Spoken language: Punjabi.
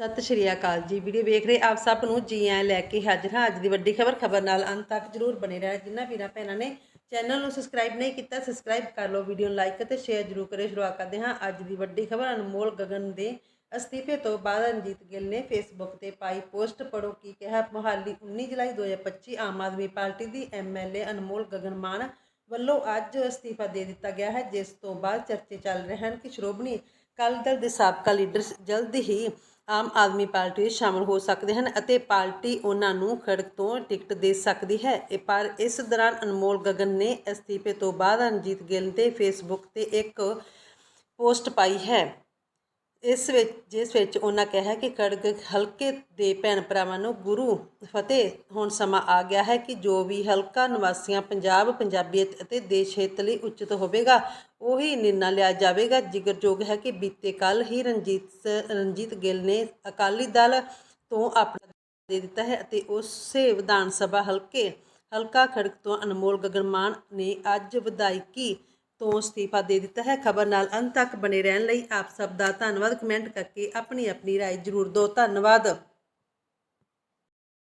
ਸਤਿ ਸ਼੍ਰੀ ਅਕਾਲ ਜੀ। ਵੀਡੀਓ ਵੇਖ ਰਹੇ ਆਪ ਸਭ ਨੂੰ ਜੀ ਆਇਆਂ ਲੈ ਕੇ ਹਾਜ਼ਰ ਹਾਂ। ਅੱਜ ਦੀ ਵੱਡੀ ਖਬਰ ਖਬਰ ਨਾਲ ਅੰਤ ਤੱਕ ਜਰੂਰ ਬਣੇ ਰਹਿਣਾ ਜਿਨ੍ਹਾਂ ਵੀਰਾਂ ਭੈਣਾਂ ਨੇ ਚੈਨਲ ਨੂੰ ਸਬਸਕ੍ਰਾਈਬ ਨਹੀਂ ਕੀਤਾ ਸਬਸਕ੍ਰਾਈਬ ਕਰ ਲਓ, ਵੀਡੀਓ ਨੂੰ ਲਾਈਕ ਅਤੇ ਸ਼ੇਅਰ ਜਰੂਰ ਕਰਿਓ। ਸ਼ੁਰੂਆਤ ਕਰਦੇ ਹਾਂ ਅੱਜ ਦੀ ਵੱਡੀ ਖਬਰ। ਅਨਮੋਲ ਗਗਨ ਦੇ ਅਸਤੀਫੇ ਤੋਂ ਬਾਅਦ ਰਣਜੀਤ ਗਿੱਲ ਨੇ ਫੇਸਬੁੱਕ ਤੇ ਪਾਈ ਪੋਸਟ। ਪੜੋ ਕੀ ਕਿਹਾ? ਮੋਹਾਲੀ 19 ਜੁਲਾਈ 2025 ਆਮ ਆਦਮੀ ਪਾਰਟੀ ਦੀ ਐਮਐਲਏ ਅਨਮੋਲ ਗਗਨ ਮਾਨ ਵੱਲੋਂ ਅੱਜ ਅਸਤੀਫਾ ਦੇ ਦਿੱਤਾ ਗਿਆ ਹੈ। ਜਿਸ ਤੋਂ ਬਾਅਦ ਚਰਚੇ ਚੱਲ ਰਹੇ ਹਨ ਕਿ ਸ਼੍ਰੋਮਣੀ ਅਕਾਲੀ ਦਲ ਦੇ ਸਾਬਕਾ ਲੀਡਰ ਜਲਦ ਹੀ ਆਮ ਆਦਮੀ ਪਾਰਟੀ ਵਿੱਚ ਸ਼ਾਮਲ ਹੋ ਸਕਦੇ ਹਨ ਅਤੇ ਪਾਰਟੀ ਉਹਨਾਂ ਨੂੰ ਖੜਕ ਤੋਂ ਟਿਕਟ ਦੇ ਸਕਦੀ ਹੈ। ਪਰ ਇਸ ਦੌਰਾਨ ਅਨਮੋਲ ਗਗਨ ਨੇ ਅਸਤੀਫੇ ਤੋਂ ਬਾਅਦ ਰਣਜੀਤ ਗਿੱਲ ਦੇ ਫੇਸਬੁੱਕ ਤੇ ਇੱਕ ਪੋਸਟ ਪਾਈ ਹੈ। ਇਸ ਵਿੱਚ, ਜਿਸ ਵਿੱਚ ਉਹਨਾਂ ਕਿਹਾ ਕਿ ਖੜਗ ਹਲਕੇ ਦੇ ਭੈਣ ਭਰਾਵਾਂ ਨੂੰ ਗੁਰੂ ਫਤਿਹ ਹੁਣ ਸਮਾਂ ਆ ਗਿਆ ਹੈ ਕਿ ਜੋ ਵੀ ਹਲਕਾ ਨਿਵਾਸੀਆਂ ਪੰਜਾਬ, ਪੰਜਾਬੀਅਤ ਅਤੇ ਦੇਸ਼ ਹਿੱਤ ਲਈ ਉਚਿਤ ਹੋਵੇਗਾ, ਉਹੀ ਨਿਰਣਾ ਲਿਆ ਜਾਵੇਗਾ। ਜਿਗਰਯੋਗ ਹੈ ਕਿ ਬੀਤੇ ਕੱਲ ਹੀ ਰਣਜੀਤ ਰਣਜੀਤ ਗਿੱਲ ਨੇ ਅਕਾਲੀ ਦਲ ਤੋਂ ਆਪਣਾ ਦੇ ਦਿੱਤਾ ਹੈ ਅਤੇ ਉਸੇ ਵਿਧਾਨ ਸਭਾ ਹਲਕੇ, ਹਲਕਾ ਖੜਕ ਤੋਂ ਅਨਮੋਲ ਗਗਨ ਮਾਨ ਨੇ ਅੱਜ ਵਿਧਾਇਕੀ ਤੋਂ ਅਸਤੀਫਾ ਦੇ ਦਿੱਤਾ ਹੈ ਖਬਰ ਨਾਲ ਅੰਤ ਤੱਕ ਬਣੇ ਰਹਿਣ ਲਈ ਆਪ ਸਭ ਦਾ ਧੰਨਵਾਦ ਕਮੈਂਟ ਕਰਕੇ ਆਪਣੀ ਆਪਣੀ رائے ਜ਼ਰੂਰ ਦਿਓ ਧੰਨਵਾਦ